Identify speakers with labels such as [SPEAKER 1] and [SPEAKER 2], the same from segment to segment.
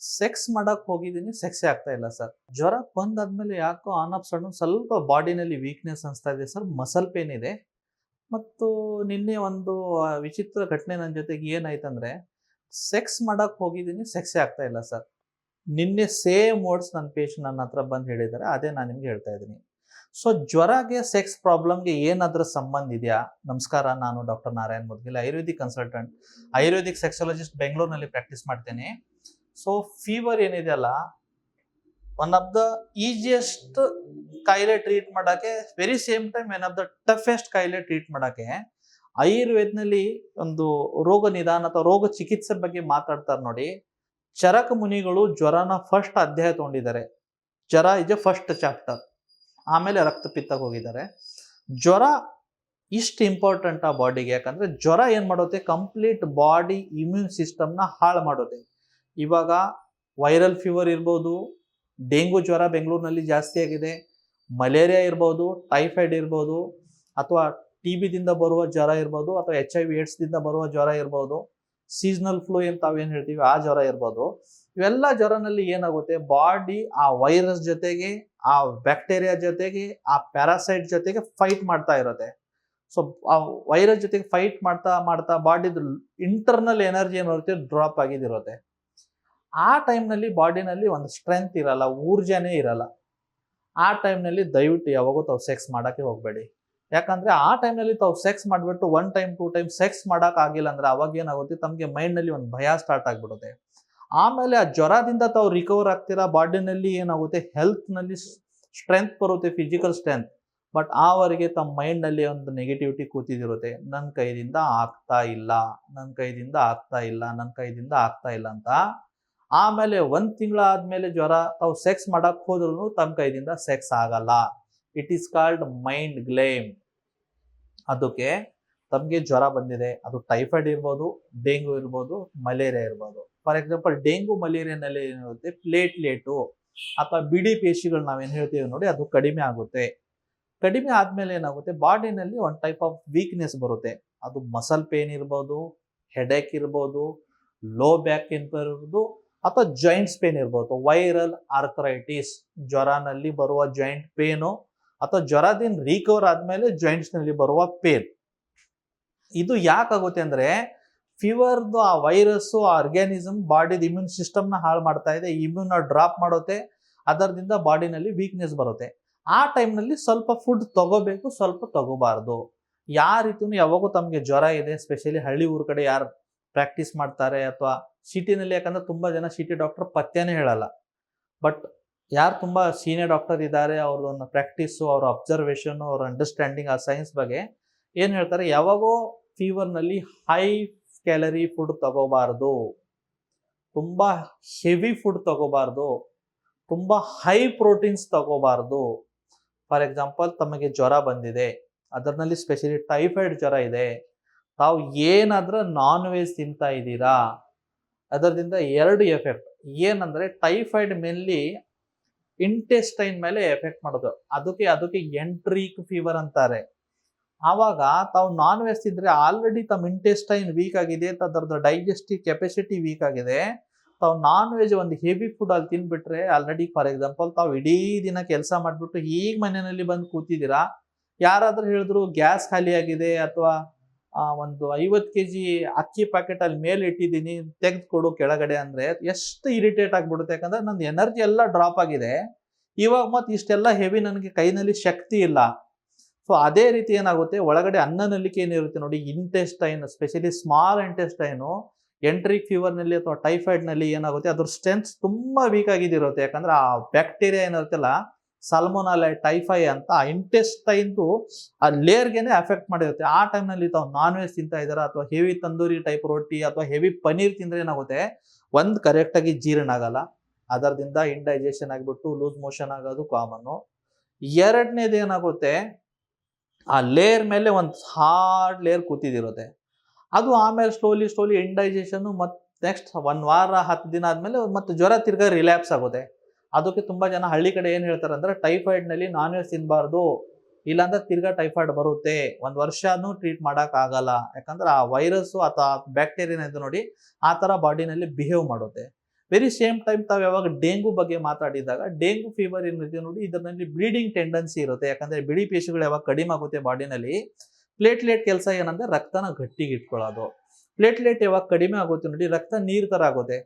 [SPEAKER 1] Sex ಮಾಡಕ್ ಹೋಗಿದ್ದೀನಿ ಸೆಕ್ಸೇ ಆಗ್ತಾ ಇಲ್ಲ ಸರ್. ಜ್ವರ ಬಂದಾದ್ಮೇಲೆ ಯಾಕೋ ಆನ್ ಆಫ್ ಸಡನ್ ಸ್ವಲ್ಪ ಬಾಡಿನಲ್ಲಿ ವೀಕ್ನೆಸ್ ಅನಿಸ್ತಾ ಇದೆ ಸರ್ ಮಸಲ್ ಪೇನ್ ಇದೆ. ಮತ್ತು ನಿನ್ನೆ ಒಂದು ವಿಚಿತ್ರ ಘಟನೆ ನನ್ನ ಜೊತೆಗೆ ಏನಾಯ್ತಂದ್ರೆ ಸೆಕ್ಸ್ ಮಾಡಕ್ ಹೋಗಿದ್ದೀನಿ ಸೆಕ್ಸೇ ಆಗ್ತಾ ಇಲ್ಲ ಸರ್. ನಿನ್ನೆ ಸೇಮ್ ವರ್ಡ್ಸ್ ನನ್ನ ಪೇಷಂಟ್ ನನ್ನ ಹತ್ರ ಬಂದು ಹೇಳಿದ್ದಾರೆ, ಅದೇ ನಾನು ನಿಮ್ಗೆ ಹೇಳ್ತಾ ಇದ್ದೀನಿ. ಸೊ ಜ್ವರಗೆ ಸೆಕ್ಸ್ ಪ್ರಾಬ್ಲಮ್ಗೆ ಏನಾದರೂ ಸಂಬಂಧ ಇದೆಯಾ? ನಮಸ್ಕಾರ, ನಾನು doctor Narayan Mudgil, ayurvedic consultant ayurvedic sexologist ಬೆಂಗಳೂರಿನಲ್ಲಿ ಪ್ರಾಕ್ಟೀಸ್ ಮಾಡ್ತೇನೆ. ಸೊ ಫೀವರ್ ಏನಿದೆಯಲ್ಲ ಒನ್ ಆಫ್ ದ ಈಸಿಯೆಸ್ಟ್ ಕಾಯಿಲೆ ಟ್ರೀಟ್ ಮಾಡೋಕೆ very same time one of the toughest ಕಾಯಿಲೆ ಟ್ರೀಟ್ ಮಾಡೋಕ್ಕೆ, ಆಯುರ್ವೇದನಲ್ಲಿ ಒಂದು ರೋಗ ನಿಧಾನ ಅಥವಾ ರೋಗ ಚಿಕಿತ್ಸೆ ಬಗ್ಗೆ ಮಾತಾಡ್ತಾರೆ ನೋಡಿ. ಚರಕ ಮುನಿಗಳು ಜ್ವರನ ಫಸ್ಟ್ ಅಧ್ಯಾಯ ತಗೊಂಡಿದ್ದಾರೆ. ಜ್ವರ ಇಸ್ ಎ ಫಸ್ಟ್ ಚಾಪ್ಟರ್ ಆಮೇಲೆ ರಕ್ತಪಿತ್ತಕ್ಕೆ ಹೋಗಿದ್ದಾರೆ. ಜ್ವರ ಇಷ್ಟು ಇಂಪಾರ್ಟೆಂಟ್ ಆ ಬಾಡಿಗೆ ಯಾಕಂದ್ರೆ ಜ್ವರ ಏನ್ ಮಾಡುತ್ತೆ? ಕಂಪ್ಲೀಟ್ ಬಾಡಿ ಇಮ್ಯೂನ್ ಸಿಸ್ಟಮ್ನ ಹಾಳು ಮಾಡುತ್ತೆ ಇವಾಗ ವೈರಲ್ ಫೀವರ್ ಇರ್ಬೋದು, ಡೆಂಗು ಜ್ವರ ಬೆಂಗಳೂರಿನಲ್ಲಿ ಜಾಸ್ತಿ ಆಗಿದೆ, ಮಲೇರಿಯಾ ಇರ್ಬೋದು ಟೈಫಾಯ್ಡ್ ಇರ್ಬೋದು, ಅಥವಾ ಟಿ ಬಿದಿಂದ ಬರುವ ಜ್ವರ ಇರ್ಬೋದು, ಅಥವಾ ಎಚ್ ಐ ವಿ ಏಡ್ಸ್ದಿಂದ ಬರುವ ಜ್ವರ ಇರ್ಬೋದು ಸೀಸನಲ್ ಫ್ಲೂ ತಾವೇನು ಹೇಳ್ತೀವಿ, ಆ ಜ್ವರ ಇರ್ಬೋದು. ಇವೆಲ್ಲ ಜ್ವರನಲ್ಲಿ ಏನಾಗುತ್ತೆ ಬಾಡಿ ಆ ವೈರಸ್ ಜೊತೆಗೆ, ಆ ಬ್ಯಾಕ್ಟೀರಿಯಾ ಜೊತೆಗೆ, ಆ ಪ್ಯಾರಾಸೈಟ್ ಜೊತೆಗೆ ಫೈಟ್ ಮಾಡ್ತಾ ಇರುತ್ತೆ. ಸೊ ಆ ವೈರಸ್ ಜೊತೆಗೆ ಫೈಟ್ ಮಾಡ್ತಾ ಮಾಡ್ತಾ ಬಾಡಿದು ಇಂಟರ್ನಲ್ ಎನರ್ಜಿ ಏನಿರುತ್ತೆ ಡ್ರಾಪ್ ಆಗಿದಿರುತ್ತೆ. ಆ ಟೈಮ್ನಲ್ಲಿ ಬಾಡಿನಲ್ಲಿ ಒಂದು ಸ್ಟ್ರೆಂತ್ ಇರಲ್ಲ, ಊರ್ಜೆನೇ ಇರಲ್ಲ. ಆ ಟೈಮ್ನಲ್ಲಿ ದಯವಿಟ್ಟು ಯಾವಾಗೂ ತಾವು ಸೆಕ್ಸ್ ಮಾಡೋಕ್ಕೆ ಹೋಗಬೇಡಿ. ಯಾಕಂದರೆ ಆ ಟೈಮ್ನಲ್ಲಿ ತಾವು ಸೆಕ್ಸ್ ಮಾಡಿಬಿಟ್ಟು one time, two time sex ಮಾಡೋಕ್ಕಾಗಿಲ್ಲ ಅಂದರೆ ಅವಾಗ ಏನಾಗುತ್ತೆ? ತಮಗೆ ಮೈಂಡ್ನಲ್ಲಿ ಒಂದು ಭಯ ಸ್ಟಾರ್ಟ್ ಆಗಿಬಿಡುತ್ತೆ. ಆಮೇಲೆ ಆ ಜ್ವರದಿಂದ ತಾವು ರಿಕವರ್ ಆಗ್ತೀರಾ? ಬಾಡಿನಲ್ಲಿ ಏನಾಗುತ್ತೆ? ಹೆಲ್ತ್ನಲ್ಲಿ ಸ್ಟ್ರೆಂತ್ ಬರುತ್ತೆ ಫಿಸಿಕಲ್ ಸ್ಟ್ರೆಂತ್ ಬಟ್ ಆವರೆಗೆ ತಮ್ಮ ಮೈಂಡ್ನಲ್ಲಿ ಒಂದು ನೆಗೆಟಿವಿಟಿ ಕೂತಿದಿರುತ್ತೆ. ನನ್ನ ಕೈದಿಂದ ಆಗ್ತಾ ಇಲ್ಲ ನನ್ನ ಕೈದಿಂದ ಆಗ್ತಾ ಇಲ್ಲ ನನ್ನ ಕೈದಿಂದ ಆಗ್ತಾ ಇಲ್ಲ ಅಂತ ಆಮೇಲೆ ಒಂದು ತಿಂಗಳ ಆದಮೇಲೆ ಜ್ವರ, ತಾವು ಸೆಕ್ಸ್ ಮಾಡಕ್ ಹೋದ್ರು ತಮ್ಮ ಕೈದಿಂದ ಸೆಕ್ಸ್ ಆಗಲ್ಲ. It is called mind game ಅದಕ್ಕೆ ತಮಗೆ ಜ್ವರ ಬಂದಿದೆ. ಅದು ಟೈಫಾಯ್ಡ್ ಇರ್ಬೋದು, ಡೆಂಗು ಇರ್ಬೋದು, ಮಲೇರಿಯಾ ಇರ್ಬೋದು. ಫಾರ್ ಎಕ್ಸಾಂಪಲ್ ಡೆಂಗು ಮಲೇರಿಯಾನಲ್ಲಿ ಏನಿರುತ್ತೆ ಪ್ಲೇಟ್ಲೇಟು ಅಥವಾ ಬಿಡಿ ಪೇಶಿಗಳು ನಾವೇನು ಹೇಳ್ತೀವಿ ನೋಡಿ, ಅದು ಕಡಿಮೆ ಆಗುತ್ತೆ. ಕಡಿಮೆ ಆದಮೇಲೆ ಏನಾಗುತ್ತೆ? ಬಾಡಿನಲ್ಲಿ ಒಂದು ಟೈಪ್ ಆಫ್ ವೀಕ್ನೆಸ್ ಬರುತ್ತೆ. ಅದು ಮಸಲ್ ಪೇನ್ ಇರ್ಬೋದು ಹೆಡೇಕ್ ಇರ್ಬೋದು ಲೋ ಬ್ಯಾಕ್ ಇರ್ಬೋದು ಅಥವಾ ಜಾಯಿಂಟ್ಸ್ ಪೇನ್ ಇರ್ಬೋದು. ವೈರಲ್ ಆರ್ಥರೈಟಿಸ್ ಜ್ವರನಲ್ಲಿ ಬರುವ ಜಾಯಿಂಟ್ ಪೇನು ಅಥವಾ ಜ್ವರದಿಂದ ರಿಕವರ್ ಆದಮೇಲೆ ಜಾಯಿಂಟ್ಸ್ನಲ್ಲಿ ಬರುವ ಪೇನ್ ಇದು ಯಾಕಾಗುತ್ತೆ ಅಂದ್ರೆ ಫೀವರ್ದು ಆ ವೈರಸ್ ಆ ಆರ್ಗ್ಯಾನಿಸಮ್ ಬಾಡಿದ ಇಮ್ಯೂನ್ ಸಿಸ್ಟಮ್ನ ಹಾಳು ಮಾಡ್ತಾ ಇದೆ ಇಮ್ಯೂನ್ ಡ್ರಾಪ್ ಮಾಡುತ್ತೆ, ಅದರದಿಂದ ಬಾಡಿನಲ್ಲಿ ವೀಕ್ನೆಸ್ ಬರುತ್ತೆ. ಆ ಟೈಮ್ನಲ್ಲಿ ಸ್ವಲ್ಪ ಫುಡ್ ತಗೋಬೇಕು, ಸ್ವಲ್ಪ ತಗೋಬಾರ್ದು. ಯಾವ ರೀತಿಯೂ ಯಾವಾಗೂ ತಮಗೆ ಜ್ವರ ಇದೆ ಸ್ಪೆಷಲಿ ಹಳ್ಳಿ ಊರ್ ಕಡೆ ಯಾರು ಪ್ರಾಕ್ಟೀಸ್ ಮಾಡ್ತಾರೆ ಅಥವಾ ಸಿಟಿನಲ್ಲಿ ಯಾಕಂದ್ರೆ ತುಂಬ ಜನ ಸಿಟಿ ಡಾಕ್ಟರ್ ಪತ್ತೆನೇ ಹೇಳಲ್ಲ. ಬಟ್ ಯಾರು ತುಂಬ ಸೀನಿಯರ್ ಡಾಕ್ಟರ್ ಇದ್ದಾರೆ ಅವ್ರನ್ನ ಪ್ರಾಕ್ಟೀಸು ಅವ್ರ ಅಬ್ಸರ್ವೇಷನ್ ಅವ್ರ ಅಂಡರ್ಸ್ಟ್ಯಾಂಡಿಂಗ್ ಆ ಸೈನ್ಸ್ ಬಗ್ಗೆ ಏನು ಹೇಳ್ತಾರೆ, ಯಾವಾಗೋ ಫೀವರ್ನಲ್ಲಿ ಹೈ ಕ್ಯಾಲರಿ ಫುಡ್ ತಗೋಬಾರ್ದು. ತುಂಬಾ ಹೆವಿ ಫುಡ್ ತಗೋಬಾರ್ದು. ತುಂಬಾ ಹೈ ಪ್ರೋಟೀನ್ಸ್ ತಗೋಬಾರ್ದು. ಫಾರ್ ಎಕ್ಸಾಂಪಲ್ ತಮಗೆ ಜ್ವರ ಬಂದಿದೆ. ಅದರಲ್ಲಿ ಸ್ಪೆಷಲಿ ಟೈಫಾಯ್ಡ್ ಜ್ವರ ಇದೆ. ತಾವು ಏನಾದ್ರೂ ನಾನ್ ವೆಜ್ ತಿಂತಾ ಇದ್ದೀರಾ? ಅದರಿಂದ ಎರಡು ಎಫೆಕ್ಟ್ ಏನಂದ್ರೆ ಟೈಫಾಯ್ಡ್ ಮೇನ್ಲಿ ಇಂಟೆಸ್ಟೈನ್ ಮೇಲೆ ಎಫೆಕ್ಟ್ ಮಾಡೋದು. ಅದಕ್ಕೆ ಅದಕ್ಕೆ ಎಂಟ್ರೀಕ್ ಫೀವರ್ ಅಂತಾರೆ. ಆವಾಗ ತಾವು ನಾನ್ ವೆಜ್ ತಿಂದರೆ ಆಲ್ರೆಡಿ ತಮ್ಮ ಇಂಟೆಸ್ಟೈನ್ ವೀಕ್ ಆಗಿದೆ ಅದರದ್ದು ಡೈಜೆಸ್ಟಿವ್ ಕೆಪಾಸಿಟಿ ವೀಕ್ ಆಗಿದೆ. ತಾವು ನಾನ್ ವೆಜ್ ಒಂದು ಹೆವಿ ಫುಡ್ ಅಲ್ಲಿ ತಿನ್ಬಿಟ್ರೆ ಆಲ್ರೆಡಿ ಫಾರ್ ಎಕ್ಸಾಂಪಲ್ ತಾವು ಇಡೀ ದಿನ ಕೆಲಸ ಮಾಡ್ಬಿಟ್ಟು ಈಗ ಮನೆಯಲ್ಲಿ ಬಂದು ಕೂತಿದ್ದೀರಾ? ಯಾರಾದರೂ ಹೇಳಿದ್ರು, ಗ್ಯಾಸ್ ಖಾಲಿ ಆಗಿದೆ ಅಥವಾ ಒಂದು ಐವತ್ತು ಕೆ ಜಿ ಅಕ್ಕಿ ಪ್ಯಾಕೆಟ್ ಅಲ್ಲಿ ಮೇಲೆ ಇಟ್ಟಿದ್ದೀನಿ, ತೆಗೆದುಕೊಡು ಕೆಳಗಡೆ ಅಂದ್ರೆ ಎಷ್ಟು ಇರಿಟೇಟ್ ಆಗಿಬಿಡುತ್ತೆ ಯಾಕಂದ್ರೆ ನನ್ನ ಎನರ್ಜಿ ಎಲ್ಲ ಡ್ರಾಪ್ ಆಗಿದೆ. ಇವಾಗ ಮತ್ತೆ ಇಷ್ಟೆಲ್ಲ ಹೆವಿ ನನಗೆ ಕೈನಲ್ಲಿ ಶಕ್ತಿ ಇಲ್ಲ. ಸೊ ಅದೇ ರೀತಿ ಏನಾಗುತ್ತೆ, ಒಳಗಡೆ ಅನ್ನನಲ್ಲಿಕೆ ಏನಿರುತ್ತೆ ನೋಡಿ intestine specially small intestine enteric ಫೀವರ್ನಲ್ಲಿ ಅಥವಾ ಟೈಫಾಯ್ಡ್ನಲ್ಲಿ ಏನಾಗುತ್ತೆ, ಅದ್ರ ಸ್ಟ್ರೆಂತ್ ತುಂಬಾ ವೀಕ್ ಆಗಿದಿರುತ್ತೆ ಯಾಕಂದ್ರೆ ಆ ಬ್ಯಾಕ್ಟೀರಿಯಾ ಏನಿರುತ್ತಲ್ಲ ಸಲ್ಮೋನಾಲೈ ಟೈಫೈ ಅಂತ ಇಂಟೆಸ್ಟೈನ್ದು ಆ ಲೇಯರ್ಗೆನೆ ಎಫೆಕ್ಟ್ ಮಾಡಿರುತ್ತೆ. ಆ ಟೈಮ್ನಲ್ಲಿ ತಾವು ನಾನ್ ವೆಜ್ ತಿಂತಾ ಇದ್ದಾರೆ ಅಥವಾ ಹೆವಿ ತಂದೂರಿ ಟೈಪ್ ರೊಟ್ಟಿ ಅಥವಾ ಹೆವಿ ಪನೀರ್ ತಿಂದರೆ ಏನಾಗುತ್ತೆ? ಒಂದು ಕರೆಕ್ಟಾಗಿ ಜೀರ್ಣ ಆಗಲ್ಲ. ಅದರದಿಂದ ಇಂಡೈಜೆಷನ್ ಆಗಿಬಿಟ್ಟು ಲೂಸ್ ಮೋಷನ್ ಆಗೋದು ಕಾಮನ್ನು ಎರಡನೇದು ಏನಾಗುತ್ತೆ? ಆ ಲೇಯರ್ ಮೇಲೆ ಒಂದು ಹಾರ್ಡ್ ಲೇಯರ್ ಕೂತಿದಿರುತ್ತೆ. ಅದು ಆಮೇಲೆ ಸ್ಲೋಲಿ ಸ್ಲೋಲಿ ಇಂಡೈಜೆಷನ್ನು ಮತ್ತು ನೆಕ್ಸ್ಟ್ ಒಂದು ವಾರ, ಹತ್ತು ದಿನ ಆದಮೇಲೆ ಮತ್ತು ಜ್ವರ ತಿರ್ಗಾ ರಿಲ್ಯಾಪ್ಸ್ ಆಗುತ್ತೆ. ಅದಕ್ಕೆ ತುಂಬಾ ಜನ ಹಳ್ಳಿ ಕಡೆ ಏನು ಹೇಳ್ತಾರೆ ಅಂದ್ರೆ ಟೈಫಾಯ್ಡ್ನಲ್ಲಿ ನಾನ್ ವೆಜ್ ತಿನ್ನಬಾರ್ದು ಇಲ್ಲಾಂದ್ರೆ ತಿರ್ಗಾ ಟೈಫಾಯ್ಡ್ ಬರುತ್ತೆ. ಒಂದ್ ವರ್ಷನೂ ಟ್ರೀಟ್ ಮಾಡಕ್ ಆಗಲ್ಲ ಯಾಕಂದ್ರೆ ಆ ವೈರಸ್ ಅಥವಾ ಬ್ಯಾಕ್ಟೀರಿಯಾ ಇದೆ ನೋಡಿ ಆ ತರ ಬಾಡಿನಲ್ಲಿ ಬಿಹೇವ್ ಮಾಡುತ್ತೆ. ವೆರಿ ಸೇಮ್ ಟೈಮ್ ತಾವು ಯಾವಾಗ ಡೆಂಗು ಬಗ್ಗೆ ಮಾತಾಡಿದಾಗ ಡೆಂಗು ಫೀವರ್ ಏನಿದೆ ನೋಡಿ ಇದರಲ್ಲಿ ಬ್ಲೀಡಿಂಗ್ ಟೆಂಡೆನ್ಸಿ ಇರುತ್ತೆ. ಯಾಕಂದ್ರೆ ಬಿಳಿ ಪೇಶುಗಳು ಯಾವಾಗ ಕಡಿಮೆ ಆಗುತ್ತೆ ಬಾಡಿನಲ್ಲಿ ಪ್ಲೇಟ್ಲೆಟ್ ಕೆಲಸ ಏನಂದ್ರೆ ರಕ್ತನ ಗಟ್ಟಿಗೆ ಇಟ್ಕೊಳ್ಳೋದು. ಪ್ಲೇಟ್ಲೆಟ್ ಯಾವಾಗ ಕಡಿಮೆ ಆಗುತ್ತೆ ನೋಡಿ ರಕ್ತ ನೀರು ತರ ಆಗುತ್ತೆ.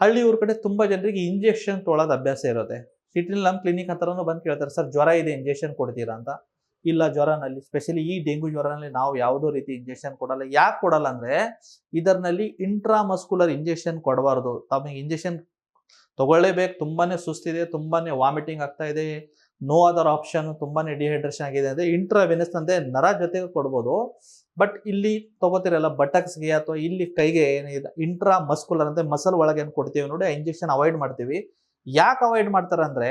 [SPEAKER 1] ಹಳ್ಳಿ ಊರ ಕಡೆ ತುಂಬಾ ಜನರಿಗೆ ಇಂಜೆಕ್ಷನ್ ತೊಗೊಳೋದು ಅಭ್ಯಾಸ ಇರುತ್ತೆ ಸಿಟಿಲಿ ನಮ್ಮ ಕ್ಲಿನಿಕ್ ಹತ್ರನೂ ಬಂದು ಕೇಳ್ತಾರೆ, ಸರ್, ಜ್ವರ ಇದೆ ಇಂಜೆಕ್ಷನ್ ಕೊಡ್ತೀರಾ? ಅಂತ. ಇಲ್ಲ, ಜ್ವರನಲ್ಲಿ ಸ್ಪೆಷಲಿ ಈ ಡೆಂಗು ಜ್ವರನಲ್ಲಿ ನಾವು ಯಾವುದೋ ರೀತಿ ಇಂಜೆಕ್ಷನ್ ಕೊಡಲ್ಲ. ಯಾಕೆ ಕೊಡಲ್ಲ ಅಂದ್ರೆ ಇದರಲ್ಲಿ ಇಂಟ್ರಾಮಸ್ಕುಲರ್ ಇಂಜೆಕ್ಷನ್ ಕೊಡಬಾರ್ದು. ತಮಗೆ ಇಂಜೆಕ್ಷನ್ ತಗೊಳ್ಳೇಬೇಕು, ತುಂಬಾನೇ ಸುಸ್ತಿದೆ, ತುಂಬಾನೇ ವಾಮಿಟಿಂಗ್ ಆಗ್ತಾ ಇದೆ ನೋ ಅದರ್ ಆಪ್ಷನ್ ತುಂಬಾನೇ ಡಿಹೈಡ್ರೇಷನ್ ಆಗಿದೆ ಅಂದ್ರೆ ಇಂಟ್ರಾವೆನಸ್ ಅಂದರೆ ನರ ಜೊತೆಗೆ ಕೊಡ್ಬೋದು. ಬಟ್ ಇಲ್ಲಿ ತಗೋತಿರಲ್ಲ ಬಟಕ್ಸ್ಗೆ ಅಥವಾ ಇಲ್ಲಿ ಕೈಗೆ ಏನಿದೆ ಇಂಟ್ರಾ ಮಸ್ಕುಲರ್ ಅಂದ್ರೆ ಮಸಲ್ ಒಳಗೆ ಏನು ಕೊಡ್ತೀವಿ ನೋಡಿ ಇಂಜೆಕ್ಷನ್ ಅವಾಯ್ಡ್ ಮಾಡ್ತೀವಿ. ಯಾಕೆ ಅವಾಯ್ಡ್ ಮಾಡ್ತಾರೆ ಅಂದ್ರೆ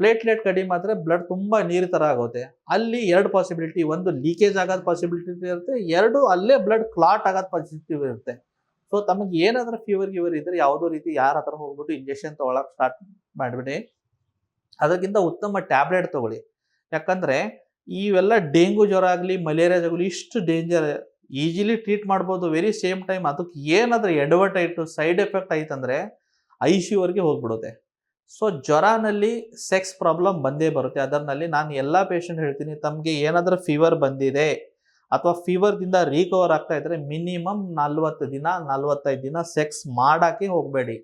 [SPEAKER 1] ಪ್ಲೇಟ್ಲೆಟ್ ಕಡಿಮೆ ಆದರೆ ಬ್ಲಡ್ ತುಂಬಾ ನೀರು ಥರ ಆಗುತ್ತೆ. ಅಲ್ಲಿ ಎರಡು ಪಾಸಿಬಿಲಿಟಿ ಒಂದು ಲೀಕೇಜ್ ಆಗೋದು ಪಾಸಿಬಿಲಿಟಿ ಇರುತ್ತೆ, ಎರಡು ಅಲ್ಲೇ ಬ್ಲಡ್ ಕ್ಲಾಟ್ ಆಗೋದು ಪಾಸಿಬಿಲಿಟಿ ಇರುತ್ತೆ. ಸೊ ತಮಗೆ ಏನಾದರೂ ಫೀವರ್ ಗೀವರ್ ಇದ್ರೆ ಯಾವುದೋ ರೀತಿ ಯಾರ ಹತ್ರ ಹೋಗ್ಬಿಟ್ಟು ಇಂಜೆಕ್ಷನ್ ತೊಗೊಳಕ್ಕೆ ಸ್ಟಾರ್ಟ್ ಮಾಡಿಬಿಡಿ. ಅದಕ್ಕಿಂತ ಉತ್ತಮ ಟ್ಯಾಬ್ಲೆಟ್ ತಗೊಳ್ಳಿ. ಯಾಕಂದ್ರೆ ಇವೆಲ್ಲ ಡೆಂಗು ಜ್ವರ ಆಗಲಿ, ಮಲೇರಿಯಾ ಆಗಲಿ ಇಷ್ಟು ಡೇಂಜರ್ ಈಸಿಲಿ ಟ್ರೀಟ್ ಮಾಡ್ಬೋದು. ವೆರಿ ಸೇಮ್ ಟೈಮ್ ಅದಕ್ಕೆ ಏನಾದರೂ ಎಡ್ವರ್ಟೈಟು ಸೈಡ್ ಎಫೆಕ್ಟ್ ಆಯ್ತಂದ್ರೆ ಐ ಸಿ ಹೋಗ್ಬಿಡುತ್ತೆ. ಸೊ ಜ್ವರನಲ್ಲಿ ಸೆಕ್ಸ್ ಪ್ರಾಬ್ಲಮ್ ಬಂದೇ ಬರುತ್ತೆ. ಅದರಲ್ಲಿ ನಾನು ಎಲ್ಲ ಪೇಷಂಟ್ ಹೇಳ್ತೀನಿ, ತಮಗೆ ಏನಾದರೂ ಫೀವರ್ ಬಂದಿದೆ ಅಥವಾ ಫೀವರ್ದಿಂದ ರೀಕವರ್ ಆಗ್ತಾ ಇದ್ರೆ ಮಿನಿಮಮ್ ನಲ್ವತ್ತು ದಿನ, ನಲ್ವತ್ತೈದು ದಿನ ಸೆಕ್ಸ್ ಮಾಡೋಕ್ಕೆ ಹೋಗಬೇಡಿ.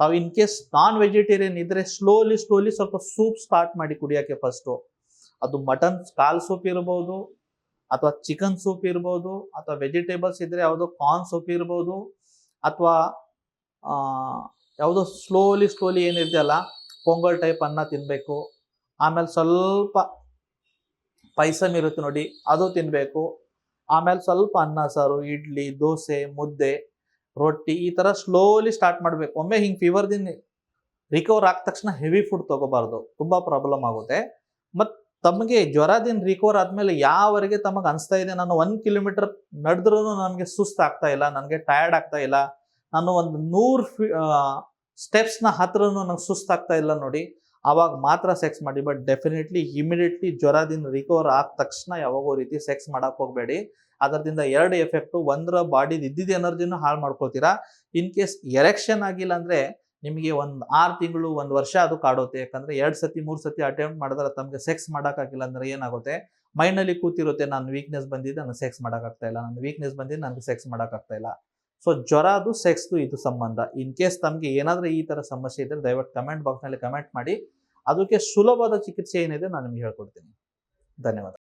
[SPEAKER 1] ತಾವು ಇನ್ ಕೇಸ್ ನಾನ್ ವೆಜಿಟೇರಿಯನ್ ಇದ್ದರೆ ಸ್ಲೋಲಿ ಸ್ಲೋಲಿ ಸ್ವಲ್ಪ ಸೂಪ್ ಸ್ಟಾರ್ಟ್ ಮಾಡಿ ಕುಡಿಯೋಕ್ಕೆ ಫಸ್ಟು ಅದು ಮಟನ್ ಕಾಲ್ ಸೂಪ್ ಇರ್ಬೋದು ಅಥವಾ ಚಿಕನ್ ಸೂಪ್ ಇರ್ಬೋದು ಅಥವಾ ವೆಜಿಟೇಬಲ್ಸ್ ಇದ್ರೆ ಯಾವುದೋ ಕಾರ್ನ್ ಸೂಪ್ ಇರ್ಬೋದು ಅಥವಾ ಯಾವುದೋ ಸ್ಲೋಲಿ ಸ್ಲೋಲಿ ಏನಿದೆಯಲ್ಲ ಪೊಂಗಲ್ ಟೈಪ್ ಅನ್ನ ತಿನ್ನಬೇಕು ಆಮೇಲೆ ಸ್ವಲ್ಪ ಪೈಸಮ್ ಇರುತ್ತೆ ನೋಡಿ, ಅದು ತಿನ್ನಬೇಕು ಆಮೇಲೆ ಸ್ವಲ್ಪ ಅನ್ನ, ಸಾರು, ಇಡ್ಲಿ, ದೋಸೆ, ಮುದ್ದೆ, ರೊಟ್ಟಿ ಈ ಥರ ಸ್ಲೋಲಿ ಸ್ಟಾರ್ಟ್ ಮಾಡಬೇಕು. ಒಮ್ಮೆ ಹಿಂಗೆ ಫೀವರ್ದಿಂದ ರಿಕವರ್ ಆದ ತಕ್ಷಣ ಹೆವಿ ಫುಡ್ ತಗೋಬಾರ್ದು. ತುಂಬ ಪ್ರಾಬ್ಲಮ್ ಆಗುತ್ತೆ. ಮತ್ತು ತಮಗೆ ಜ್ವರದಿಂದ ರಿಕವರ್ ಆದಮೇಲೆ ಯಾವರೆಗೆ ತಮಗೆ ಅನಿಸ್ತಾ ಇದೆ, ನಾನು ಒಂದು ಕಿಲೋಮೀಟರ್ ನಡೆದ್ರೂ ನನಗೆ ಸುಸ್ತು ಆಗ್ತಾ ಇಲ್ಲ, ನನಗೆ ಟಯರ್ಡ್ ಆಗ್ತಾ ಇಲ್ಲ, ನಾನು ಒಂದು ನೂರು ಫಿ ಸ್ಟೆಪ್ಸ್ನ ಹತ್ರನೂ ನಂಗೆ ಸುಸ್ತಾಗ್ತಾ ಇಲ್ಲ ನೋಡಿ ಆವಾಗ ಮಾತ್ರ ಸೆಕ್ಸ್ ಮಾಡಿ ಬಟ್ ಡೆಫಿನೆಟ್ಲಿ ಇಮಿಡಿಯೇಟ್ಲಿ ಜ್ವರದಿಂದ ರಿಕವರ್ ಆದ ತಕ್ಷಣ ಯಾವಾಗೋ ರೀತಿ ಸೆಕ್ಸ್ ಮಾಡಕ್ ಹೋಗಬೇಡಿ ಅದರಿಂದ ಎರಡು ಎಫೆಕ್ಟು ಒಂದರ ಬಾಡಿದ ಇದ್ದಿದ್ದ ಎನರ್ಜಿನೂ ಹಾಳು ಮಾಡ್ಕೊಳ್ತೀರಾ ಇನ್ ಕೇಸ್ ಎರೆಕ್ಷನ್ ಆಗಿಲ್ಲ ಅಂದ್ರೆ ನಿಮಗೆ ಒಂದು ಆರು ತಿಂಗಳು, ಒಂದು ವರ್ಷ ಅದು ಕಾಡುತ್ತೆ ಯಾಕಂದರೆ ಎರಡು ಸತಿ, ಮೂರು ಸತಿ ಅಟೆಂಪ್ಟ್ ಮಾಡಿದ್ರೆ ತಮಗೆ ಸೆಕ್ಸ್ ಮಾಡೋಕ್ಕಾಗಿಲ್ಲ ಅಂದರೆ ಏನಾಗುತ್ತೆ? ಮೈಂಡಲ್ಲಿ ಕೂತಿರುತ್ತೆ, ನಾನು ವೀಕ್ನೆಸ್ ಬಂದಿದ್ದೆ, ನಾನು ಸೆಕ್ಸ್ ಮಾಡೋಕ್ಕಾಗ್ತಾ ಇಲ್ಲ. ನಾನು ವೀಕ್ನೆಸ್ ಬಂದಿದ್ದು ನನಗೆ ಸೆಕ್ಸ್ ಮಾಡೋಕ್ಕಾಗ್ತಾ ಇಲ್ಲ. ಸೊ ಜ್ವರ ಅದು ಸೆಕ್ಸ್ದು ಇದು ಸಂಬಂಧ. ಇನ್ ಕೇಸ್ ತಮಗೆ ಏನಾದರೂ ಈ ಥರ ಸಮಸ್ಯೆ ಇದ್ದರೆ ದಯವಿಟ್ಟು ಕಮೆಂಟ್ ಬಾಕ್ಸ್ನಲ್ಲಿ ಕಮೆಂಟ್ ಮಾಡಿ. ಅದಕ್ಕೆ ಸುಲಭವಾದ ಚಿಕಿತ್ಸೆ ಏನಿದೆ, ನಾನು ನಿಮಗೆ ಹೇಳ್ಕೊಡ್ತೀನಿ. ಧನ್ಯವಾದ.